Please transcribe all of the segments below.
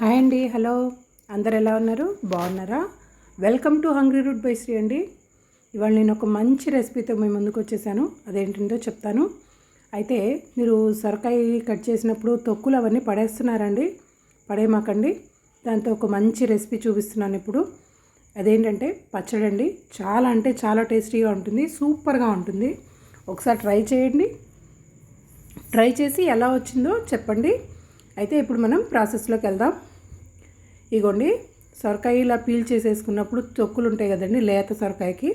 Hi అండి hello. అందరు ఎలా ఉన్నారు? బాగున్నారా? Welcome to hungry root by Sri అండి. ఇవాళ నేను ఒక మంచి రెసిపీతో మీ ముందుకు వచ్చేసాను. అదేంటంటో చెప్తాను. అయితే మీరు సొరకాయ కట్ చేసినప్పుడు తొక్కులు అవన్నీ పడేస్తున్నారండి. పడేమాకండి దాంతో ఒక మంచి రెసిపీ చూపిస్తున్నాను ఇప్పుడు. అదేంటంటే పచ్చడి అండి చాలా అంటే చాలా టేస్టీగా ఉంటుంది. సూపర్గా ఉంటుంది. ఒకసారి ట్రై చేయండి. ట్రై చేసి ఎలా వచ్చిందో చెప్పండి. అయితే ఇప్పుడు మనం ప్రాసెస్లోకి వెళ్దాం. ఇగోండి సొరకాయ ఇలా పీల్ చేసేసుకున్నప్పుడు తొక్కులు ఉంటాయి కదండి లేత సొరకాయకి.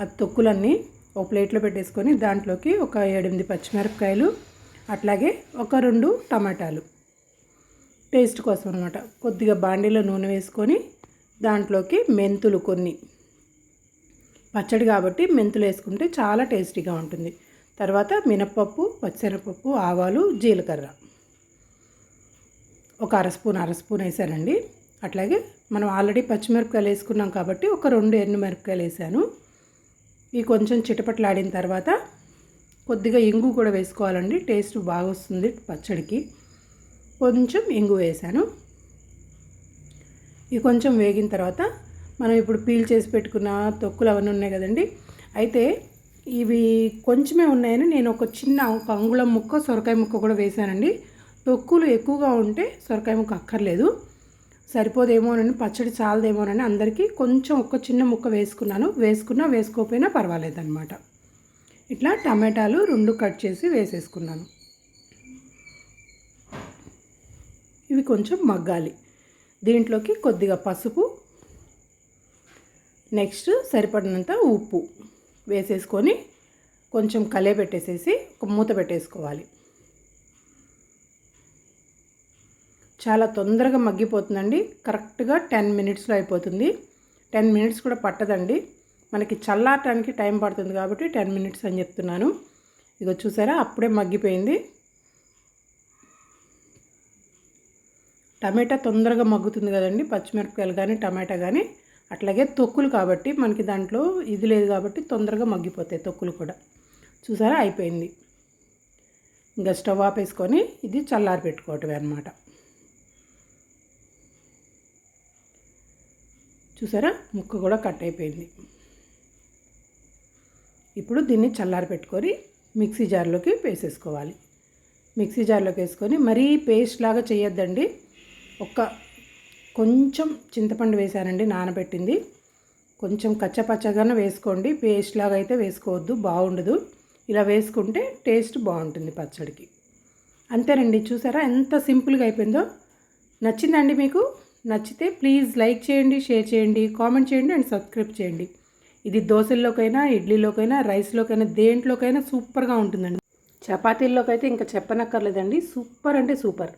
ఆ తొక్కులన్నీ ఒక ప్లేట్లో పెట్టేసుకొని దాంట్లోకి ఒక ఏడెనిమిది పచ్చిమిరపకాయలు అట్లాగే ఒక రెండు టమాటాలు. టేస్ట్ కోసం అనమాట కొద్దిగా బాండీలో నూనె వేసుకొని దాంట్లోకి మెంతులు కొన్ని. పచ్చడి కాబట్టి మెంతులు వేసుకుంటే చాలా టేస్టీగా ఉంటుంది. తర్వాత మినప్పప్పు పచ్చిశనగపప్పు ఆవాలు జీలకర్ర. ఒక అర స్పూన్ అర స్పూన్ వేసానండి. అట్లాగే మనం ఆల్రెడీ పచ్చిమిరపకాయలు వేసుకున్నాం కాబట్టి ఒక రెండు ఎండుమిరపకాయలు వేసాను. ఇవి కొంచెం చిటపట్లాడిన తర్వాత కొద్దిగా ఇంగు కూడా వేసుకోవాలండి. టేస్ట్ బాగా వస్తుంది పచ్చడికి. కొంచెం ఇంగు వేసాను. ఇవి కొంచెం వేగిన తర్వాత మనం ఇప్పుడు పీల్ చేసి పెట్టుకున్న తొక్కులు అవన్నీ ఉన్నాయి కదండి. అయితే ఇవి కొంచెమే ఉన్నాయని నేను ఒక చిన్న ఒక అంగుళం ముక్క సొరకాయ ముక్క కూడా వేసానండి. తొక్కులు ఎక్కువగా ఉంటే సొరకాయ ముక్క అక్కర్లేదు. సరిపోదేమోనని పచ్చడి చాలదేమోనని అందరికీ కొంచెం ఒక చిన్న ముక్క వేసుకున్నాను. వేసుకున్నా వేసుకోకపోయినా పర్వాలేదన్నమాట. ఇట్లా టమాటాలు రెండు కట్ చేసి వేసేసుకున్నాను. ఇవి కొంచెం మగ్గాలి. దీంట్లోకి కొద్దిగా పసుపు నెక్స్ట్ సరిపడినంత ఉప్పు వేసేసుకొని కొంచెం కలే పెట్టేసేసి ఒక మూత పెట్టేసుకోవాలి. చాలా తొందరగా మగ్గిపోతుందండి. కరెక్ట్గా టెన్ మినిట్స్లో అయిపోతుంది. టెన్ మినిట్స్ కూడా పట్టదండి. మనకి చల్లారటానికి టైం పడుతుంది కాబట్టి టెన్ మినిట్స్ అని చెప్తున్నాను. ఇదిగో చూసారా? అప్పుడే మగ్గిపోయింది. టమాటా తొందరగా మగ్గుతుంది కదండి. పచ్చిమిరపకాయలు కానీ టమాటా కానీ. అట్లాగే తొక్కులు కాబట్టి మనకి దాంట్లో ఇది లేదు కాబట్టి తొందరగా మగ్గిపోతాయి తొక్కులు కూడా. చూసారా? అయిపోయింది. ఇంకా స్టవ్ ఆపేసుకొని ఇది చల్లారి పెట్టుకోవటమే అనమాట చూసారా? ముక్క కూడా కట్ అయిపోయింది. ఇప్పుడు దీన్ని చల్లారి పెట్టుకొని మిక్సీ జార్లోకి వేసేసుకోవాలి. మిక్సీ జార్లోకి వేసుకొని మరీ పేస్ట్ లాగా చేయొద్దండి. ఒక కొంచెం చింతపండు వేసానండి నానబెట్టింది. కొంచెం కచ్చపచ్చగానే వేసుకోండి. పేస్ట్ లాగా అయితే వేసుకోవద్దు బాగుండదు. ఇలా వేసుకుంటే టేస్ట్ బాగుంటుంది పచ్చడికి. అంతేనండి చూసారా? ఎంత సింపుల్గా అయిపోయిందో. నచ్చిందండి మీకు? నచ్చితే ప్లీజ్ లైక్ చేయండి షేర్ చేయండి కామెంట్ చేయండి అండ్ సబ్స్క్రైబ్ చేయండి. ఇది దోశల్లోకైనా ఇడ్లీలోకైనా రైస్లోకైనా దేంట్లోకైనా సూపర్గా ఉంటుందండి. చపాతీల్లోకైతే ఇంకా చెప్పనక్కర్లేదండి. సూపర్ అంటే సూపర్.